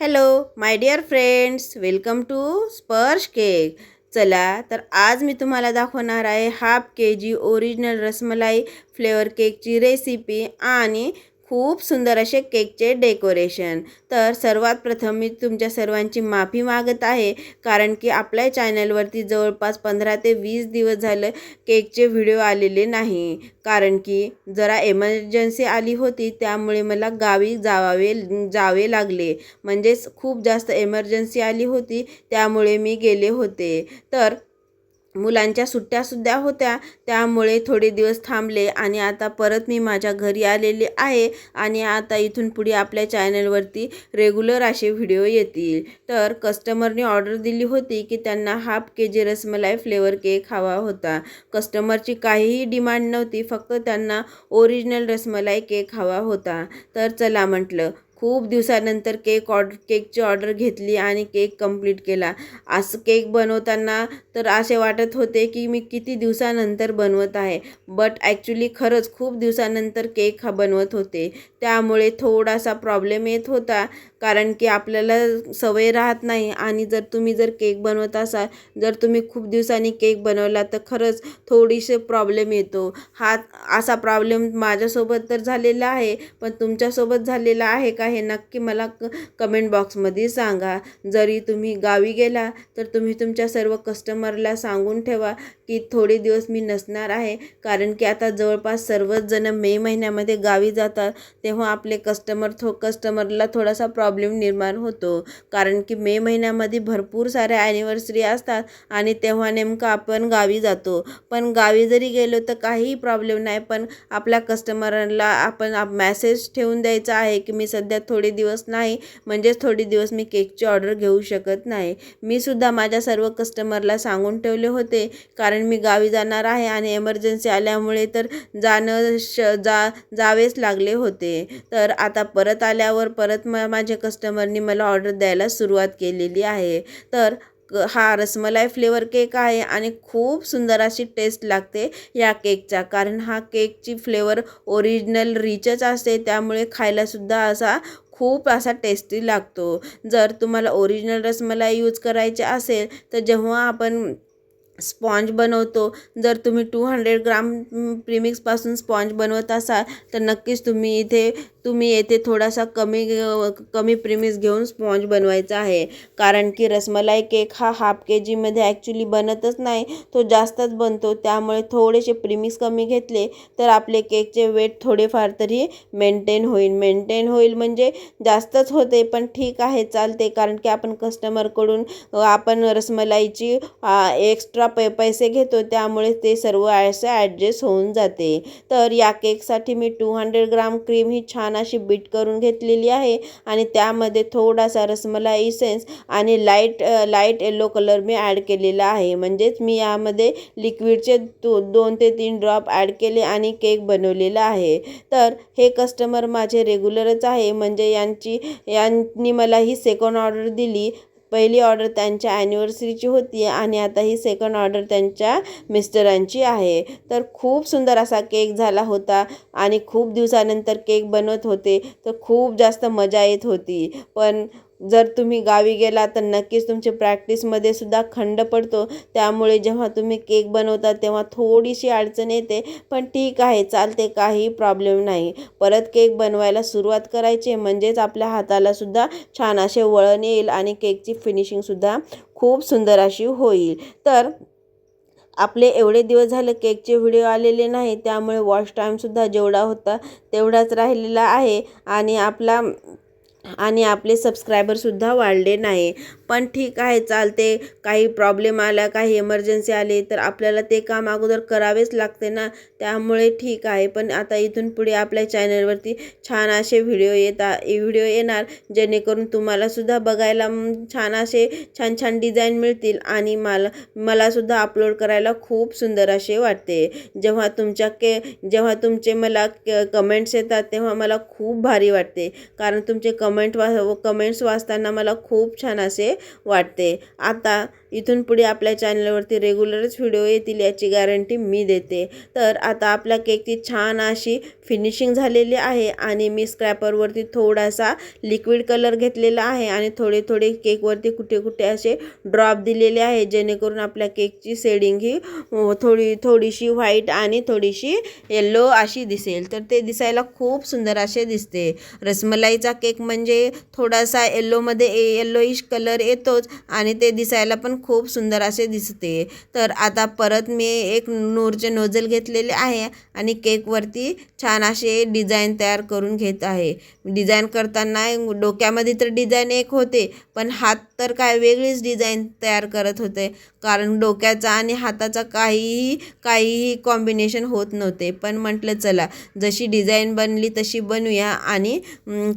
Hello my dear friends welcome to Sparsh cake चला तर आज मी तुम्हाला दाखवणार आहे half K G original rasmalai flavour केकची रेसिपी आणि खूप सुंदर असे केकचे डेकोरेशन. तर सर्वात प्रथम मी तुमच्या सर्वांची माफी मागत आहे कारण की आपल्या चॅनलवरती जवळपास पंधरा ते वीस दिवस झालं केकचे व्हिडिओ आलेले नाही. कारण की जरा एमर्जन्सी आली होती त्यामुळे मला गावी जावावे जावे लागले. म्हणजेच खूप जास्त एमर्जन्सी आली होती त्यामुळे मी गेले होते. तर मुलांच्या सुट्ट्यासुद्धा होत्या. त्यामुळे थोडे दिवस थांबले आणि आता परत मी माझ्या घरी आलेले आहे आणि आता इथून पुढे आपल्या चॅनलवरती रेग्युलर असे व्हिडिओ येतील. तर कस्टमरने ऑर्डर दिली होती की त्यांना half K G rasmalai flavour cake हवा होता. कस्टमरची काहीही डिमांड नव्हती फक्त त्यांना ओरिजिनल रसमलाई केक हवा होता. तर चला म्हटलं खूप दिवसानंतर केक ऑर्डर केकची ऑर्डर घेतली आणि केक कंप्लीट केला. असं केक बनवताना तर असे वाटत होते की मी किती दिवसानंतर बनवत आहे. बट ॲक्च्युली खरंच खूप दिवसानंतर केक हा बनवत होते. त्यामुळे थोडासा प्रॉब्लेम येत होता. कारण की आपल्याला सवय राहत नाही. आणि जर तुम्ही जर केक बनवत असाल जर तुम्ही खूप दिवसांनी केक बनवला तर खरंच थोडीसे प्रॉब्लेम येतो. हा असा प्रॉब्लेम माझ्यासोबत तर झालेला आहे. पण तुमच्यासोबत झालेला आहे का हे नक्की मला क कमेंट बॉक्समध्ये सांगा. जरी तुम्ही गावी गेला तर तुम्ही तुमच्या सर्व कस्टमरला सांगून ठेवा की थोडे दिवस मी नसणार आहे. कारण की आता जवळपास सर्वच जण मे महिन्यामध्ये गावी जातात. तेव्हा आपले कस्टमर थो कस्टमरला थोडासा प्रॉब्लेम निर्माण होतो. कारण की मे महिन्यामध्ये भरपूर साऱ्या ॲनिव्हर्सरी असतात आणि तेव्हा नेमकं आपण गावी जातो. पण गावी जरी गेलो तर काहीही प्रॉब्लेम नाही. पण आपल्या कस्टमरला आपण मॅसेज ठेवून द्यायचा आहे की मी सध्या थोडे दिवस नाही. म्हणजेच थोडे दिवस मी केकची ऑर्डर घेऊ शकत नाही. मी सुद्धा माझ्या सर्व कस्टमरला सांगून ठेवले होते. कारण मी गावी जाणार आहे आणि एमर्जन्सी आल्यामुळे तर जाणं श जा जावेच लागले होते. तर आता परत आल्यावर परत म माझे कस्टमरनी मला ऑर्डर द्यायला सुरुवात केलेली आहे. तर हा रसमलाई फ्लेवर केक आहे आणि खूप सुंदर अशी टेस्ट लागते या केकचा कारण हा केकची फ्लेवर ओरिजिनल रिचच असते त्यामुळे खायलासुद्धा असा खूप असा टेस्टी लागतो. जर तुम्हाला ओरिजिनल रसमलाई यूज करायचे असेल तर जेव्हा आपण स्पॉन्ज बनवतो जर तुम्ही टू हंड्रेड ग्राम प्रिमिक्सपासून स्पॉन्ज बनवत असाल तर नक्कीच तुम्ही इथे तुम्ही येथे थोडासा कमी कमी प्रिमिस घेऊन स्पॉन्ज बनवायचा आहे. कारण की रसमलाई केक हा हाफ के जीमध्ये ॲक्च्युली बनतच नाही. तो जास्तच बनतो. त्यामुळे थोडेसे प्रीमिक्स कमी घेतले तर आपले केकचे वेट थोडेफार तरी मेंटेन होईल. मेंटेन होईल म्हणजे जास्तच होते पण ठीक आहे चालते. कारण की आपण कस्टमरकडून आपण रसमलाईची एक्स्ट्रा पै पैसे घेतो. त्यामुळे ते सर्व असं ॲडजस्ट होऊन जाते. तर या केकसाठी मी टू हंड्रेड ग्राम क्रीम ही छान अशी बीट करून घेतलेली आहे. आणि त्यामध्ये थोडासा रसमलाई इसेन्स आणि लाइट लाइट येलो कलर मी ॲड केलेला आहे. म्हणजेच मी यामध्ये लिक्विडचे दो दोन ते तीन ड्रॉप ॲड केले आणि केक बनवलेला आहे. तर हे कस्टमर माझे रेग्युलरच आहे. म्हणजे यांची यांनी मला ही सेकंड ऑर्डर दिली. पहिली ऑर्डर त्यांच्या ॲनिव्हर्सरीची होती आणि आता ही सेकंड ऑर्डर त्यांच्या मिस्टरांची आहे. तर खूप सुंदर असा केक झाला होता आणि खूप दिवसानंतर केक बनवत होते. तर खूप जास्त मजा येत होती. पण जर तुम्ही गावी गेला तर नक्कीच तुमची प्रॅक्टिसमध्ये सुद्धा खंड पडतो. त्यामुळे जेव्हा तुम्ही केक बनवता तेव्हा थोडीशी अडचण येते. पण ठीक आहे चालते काही प्रॉब्लेम नाही. परत केक बनवायला सुरुवात करायची म्हणजेच आपल्या हाताला सुद्धा छान असे वळण येईल आणि केकची फिनिशिंगसुद्धा खूप सुंदर अशी होईल. तर आपले एवढे दिवस झाले केकचे व्हिडिओ आलेले नाही. त्यामुळे वॉच टाईमसुद्धा जेवढा होता तेवढाच राहिलेला आहे. आणि आपला आणि आपले सबस्क्रायबरसुद्धा वाढले नाही. पण ठीक आहे चालते. काही प्रॉब्लेम आला काही इमर्जन्सी आली तर आपल्याला ते काम अगोदर करावेच लागते ना. त्यामुळे ठीक आहे. पण आता इथून पुढे आपल्या चॅनलवरती छान असे व्हिडिओ येता व्हिडिओ येणार. जेणेकरून तुम्हालासुद्धा बघायला छान असे छान छान डिझाईन मिळतील. आणि मला मलासुद्धा अपलोड करायला खूप सुंदर असे वाटते. जेव्हा तुमच्या के जेव्हा तुमचे मला कमेंट्स येतात तेव्हा मला खूप भारी वाटते. कारण तुमचे कमेंट वा कमेंट्स वाचताना मला खूप छान असे वाटते. आता इथून पुढे आपल्या चॅनलवरती रेग्युलरच व्हिडिओ येतील याची गॅरंटी मी देते. तर आता आपल्या केकची छान अशी फिनिशिंग झालेली आहे आणि मी स्क्रॅपरवरती थोडासा लिक्विड कलर घेतलेला आहे आणि थोडे थोडे केकवरती कुठे कुठे असे ड्रॉप दिलेले आहे जेणेकरून आपल्या केकची शेडिंग ही थोडी थोडीशी व्हाईट आणि थोडीशी येल्लो अशी दिसेल. तर ते दिसायला खूप सुंदर असे दिसते. रसमलाईचा केक म्हणजे थोडासा येल्लोमध्ये येल्लोईश कलर येतोच आणि ते दिसायला पण खूप सुंदर असे दिसते. तर आता परत मी एक नूरचे नोजल घेतलेले आहे आणि केकवरती छान असे डिझाईन तयार करून घेत आहे. डिझाईन करताना डोक्यामध्ये तर डिझाईन एक होते पण हात तर काय वेगळीच डिझाईन तयार करत होते. कारण डोक्याचा आणि हाताचा काहीही काहीही कॉम्बिनेशन होत नव्हते. पण म्हटलं चला जशी डिझाईन बनली तशी बनवूया आणि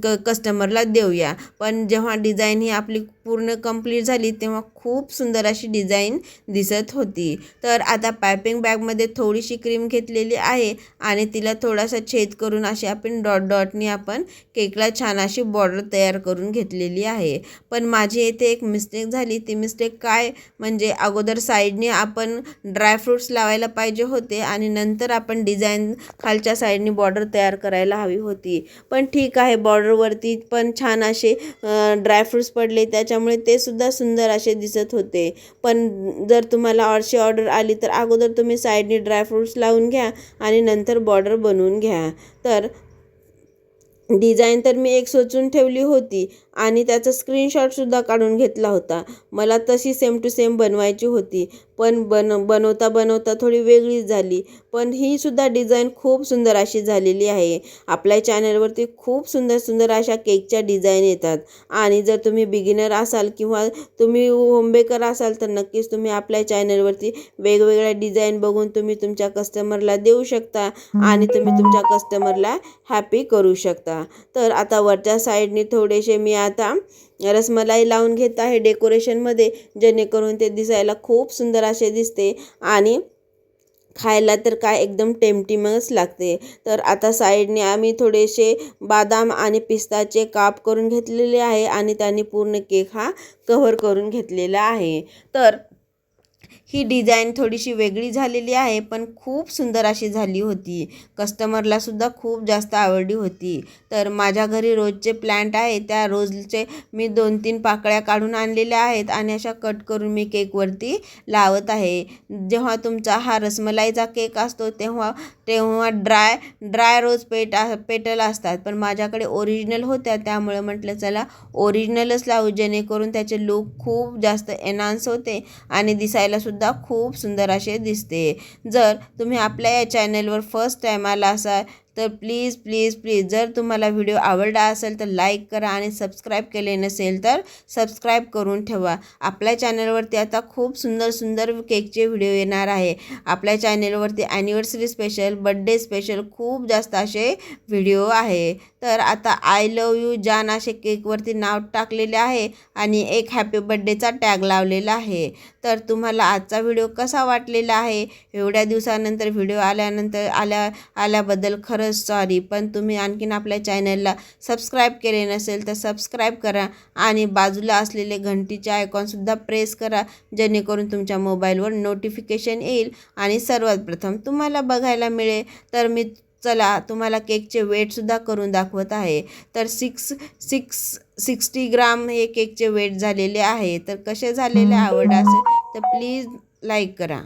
क कस्टमरला देऊया. पण जेव्हा डिझाईन ही आपली पूर्ण कंप्लीट झाली तेव्हा खूप सुंदर सुंदर अशी डिझाईन दिसत होती. तर आता पायपिंग बॅगमध्ये थोडीशी क्रीम घेतलेली आहे आणि तिला थोडासा छेद करून अशी आपण डॉट डॉटनी आपण केकला छान अशी बॉर्डर तयार करून घेतलेली आहे. पण माझी येथे एक मिस्टेक झाली. ती मिस्टेक काय? म्हणजे अगोदर साईडने आपण ड्रायफ्रूट्स लावायला पाहिजे होते आणि नंतर आपण डिझाईन खालच्या साईडने बॉर्डर तयार करायला हवी होती. पण ठीक आहे बॉर्डरवरती पण छान असे ड्रायफ्रूट्स पडले. त्याच्यामुळे ते सुद्धा सुंदर असे दिसत होते. पण जर तुम्हाला ऑर्डरची ऑर्डर आली तर अगोदर तुम्ही साईडने ड्रायफ्रूट्स लावून घ्या आणि नंतर बॉर्डर बनवून घ्या. तर डिझाईन तर मी एक सोचून ठेवली होती आणि त्याचा स्क्रीनशॉटसुद्धा काढून घेतला होता. मला तशी सेम टू सेम बनवायची होती. पण बन बनवता बनवता थोडी वेगळीच झाली. पण ही सुद्धा डिझाईन खूप सुंदर अशी झालेली आहे. आपल्या चॅनलवरती खूप सुंदर सुंदर अशा केकच्या डिझाईन येतात. आणि जर तुम्ही बिगिनर असाल किंवा तुम्ही होमबेकर असाल तर नक्कीच तुम्ही आपल्या चॅनलवरती वेगवेगळ्या डिझाईन बघून तुम्ही तुमच्या कस्टमरला देऊ शकता आणि तुम्ही तुमच्या कस्टमरला हॅपी करू शकता. तर आता वरच्या साईडने थोडेसे मी आता रसमलाई लावून घेत आहे डेकोरेशनमध्ये जेणेकरून ते दिसायला खूप सुंदर असे दिसते आणि खायला तर काय एकदम टेमटिमच लागते. तर आता साईडने आम्ही थोडेसे बादाम आणि पिस्ताचे काप करून घेतलेले आहे आणि त्यांनी पूर्ण केक हा कव्हर करून घेतलेला आहे. तर ही डिझाईन थोडीशी वेगळी झालेली आहे पण खूप सुंदर अशी झाली होती. कस्टमरला सुद्धा खूप जास्त आवडली होती. तर माझ्या घरी रोजचे प्लॅन्ट आहे त्या रोजचे मी दोन तीन पाकळ्या काढून आणलेल्या आहेत आणि अशा कट करून मी केकवरती लावत आहे. जेव्हा तुमचा हा रसमलाईचा केक असतो तेव्हा तेव्हा dry dry rose pet petal असतात. पण माझ्याकडे ओरिजिनल होत्या त्यामुळे म्हटलं चला ओरिजिनलच लावू जेणेकरून त्याचे लूक खूप जास्त एनहान्स होते आणि दिसायला सुद्धा खूप सुंदर असे दिसते. जर तुम्ही आपल्या या चॅनलवर फर्स्ट टाईम आला असाल तर प्लीज प्लीज प्लीज जर तुम्हाला व्हिडिओ आवडला असेल तर लाईक करा आणि सबस्क्राईब केले नसेल तर सबस्क्राईब करून ठेवा. आपल्या चॅनलवरती आता खूप सुंदर सुंदर केकचे व्हिडिओ येणार आहे. आपल्या चॅनलवरती ॲनिव्हर्सरी स्पेशल बड्डे स्पेशल खूप जास्त असे व्हिडिओ आहे. तर आता आय लव यू जान असे केकवरती नाव टाकलेले आहे आणि एक हॅपी बड्डेचा टॅग लावलेला आहे. तर तुम्हाला आजचा व्हिडिओ कसा वाटलेला आहे? एवढ्या दिवसानंतर व्हिडिओ आल्यानंतर आल्या आल्याबद्दल खरं खरंच सॉरी पण तुम्ही आणखीन आपल्या चॅनलला सबस्क्राईब केले नसेल तर सबस्क्राईब करा आणि बाजूला असलेले घंटीचे आयकॉनसुद्धा प्रेस करा जेणेकरून तुमच्या मोबाईलवर नोटिफिकेशन येईल आणि सर्वात प्रथम तुम्हाला बघायला मिळेल. तर मी चला तुम्हाला केकचे वेटसुद्धा करून दाखवत आहे. तर सिक्स सिक्स सिक्स्टी ग्राम हे केकचे वेट झालेले आहे. तर कसे झालेले? आवड असेल तर प्लीज लाईक करा.